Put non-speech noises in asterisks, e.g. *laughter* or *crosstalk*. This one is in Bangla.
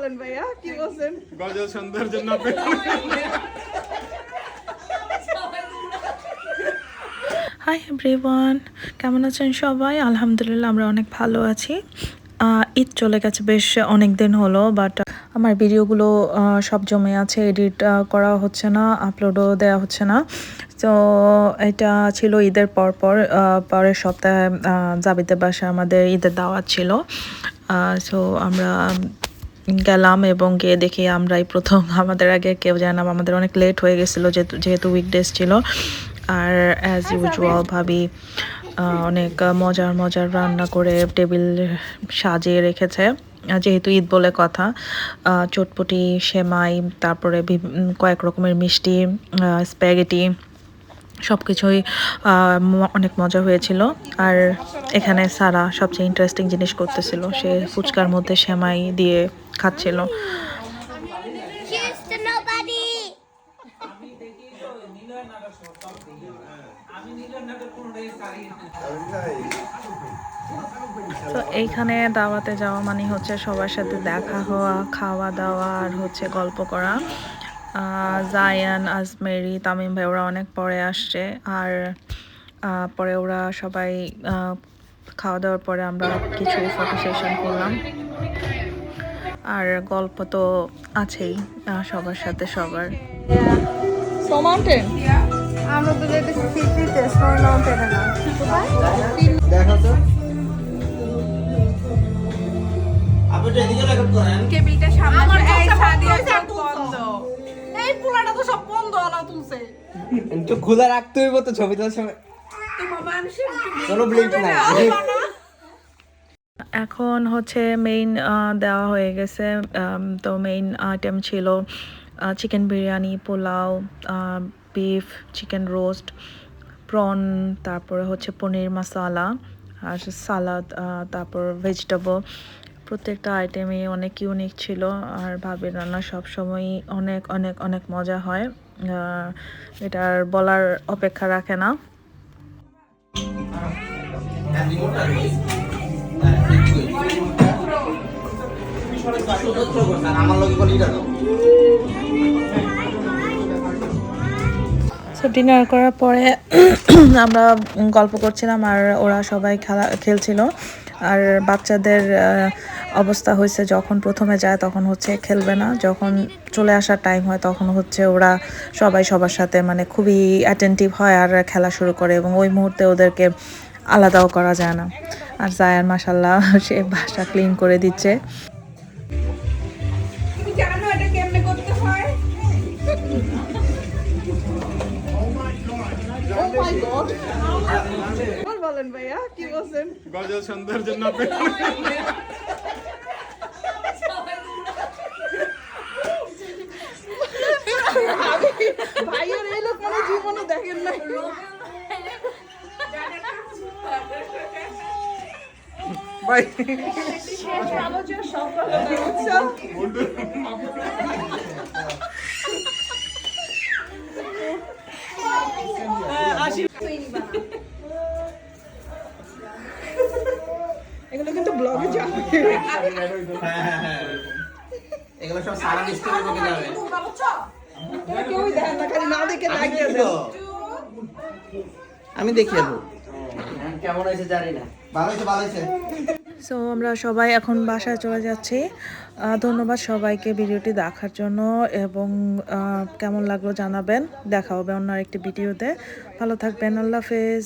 বলেন ভাইয়া কি বলছেন? গজল সন্ধ্যার জন্য হাই এভরিওয়ান কেমন আছেন সবাই? আলহামদুলিল্লাহ আমরা অনেক ভালো আছি। ঈদ চলে গেছে বেশ অনেক দিন হলো বাট আমার ভিডিওগুলো সব জমে আছে এডিট করা হচ্ছে না আপলোডও দেওয়া হচ্ছে না। তো এটা ছিল ঈদের পর পর পরের সপ্তাহে জাবিদের বাসায় আমাদের ঈদের দাওয়াত ছিল। সো আমরা গেলাম এবং গিয়ে দেখি আমরাই প্রথম। *laughs* আমাদের আগে কেউ না আমাদের অনেক লেট হয়ে গেছিল যেহেতু যেহেতু উইকডেজ ছিল। আর অ্যাজ ইউজুয়াল ভাবি অনেক মজার মজার রান্না করে টেবিল সাজিয়ে রেখেছে। যেহেতু ঈদ বলে কথা চটপটি সেমাই তারপরে কয়েক রকমের মিষ্টি স্প্যাগেটি সব কিছুই অনেক মজা হয়েছিল। আর এখানে সারা সবচেয়ে ইন্টারেস্টিং জিনিস করতেছিল সে ফুচকার মধ্যে সেমাই দিয়ে খাচ্ছিল. তো এইখানে দাওয়াতে যাওয়া মানে হচ্ছে সবার সাথে দেখা হওয়া খাওয়া দাওয়া আর হচ্ছে গল্প করা। জায়ান আজমেরি তামিম ভাই ওরা অনেক পরে আসছে। আর পরে ওরা সবাই খাওয়া দাওয়ার পরে আমরা কিছু ফটো সেশন করলাম। আর গল্প তো আছেই সবার সাথে সবার। আমরা তো যেতেছি সিটিতে স্নো মাউন্টেনে না। দেখো তো। আপনি তো এদিকে রেকর্ড করেন। কেবিলটা সামনে এই সাদিয়া সব বন্ধ। এই পোলাটা তো সব বন্ধ আলা তুলছে। একটু খোলা রাখতে হইব তো ছবি তোলার সময়। মানুষের কোনো ব্লিঙ্ক নাই। এখন হচ্ছে মেইন দেওয়া হয়ে গেছে তো মেইন আইটেম ছিল chicken biryani, pulao beef chicken roast prawn তারপরে হচ্ছে পনির মশালা আর সালাদ তারপর ভেজিটেবল প্রত্যেকটা আইটেমই অনেক ইউনিক ছিল, আর ভাবির রান্না সবসময়ই অনেক অনেক অনেক মজা হয়। এটার বলার অপেক্ষা রাখে না। আমার ডিনার করার পরে আমরা গল্প করছিলাম আর ওরা সবাই খেলা, খেলছিল। আর বাচ্চাদের অবস্থা হয়েছে যখন প্রথমে যায় তখন হচ্ছে খেলবে না। যখন চলে আসার টাইম হয় তখন হচ্ছে ওরা সবাই সবার সাথে মানে খুবই অ্যাটেন্টিভ হয় আর খেলা শুরু করে এবং ওই মুহূর্তে ওদেরকে আলাদাও করা যায় না। আর জায়ান মাসাল্লাহ সে বাসা ক্লিন করে দিচ্ছে। তুমি জানো এটা কেমনে করতে হয়? বল বলেন ভাইয়া কি বলছেন? গজল সন্ধ্যার জন্য অপেক্ষা ভাইয়ের এই লোক মানে জীবনে দেখেন না ভাই এগুলো কিন্তু ব্লগে যাবে। এগুলো সব সারা যাবে কেউই না খালি না দেখে লাগিয়ে আমি দেখি যাব কেমন হয়েছে জানি না। ভালো হয়েছে ভালো হয়েছে। সো আমরা সবাই এখন বাসায় চলে যাচ্ছি। ধন্যবাদ সবাইকে ভিডিওটি দেখার জন্য এবং কেমন লাগল জানাবেন। দেখা হবে অন্য আরেকটি ভিডিওতে। ভালো থাকবেন। আল্লাহ হাফেজ।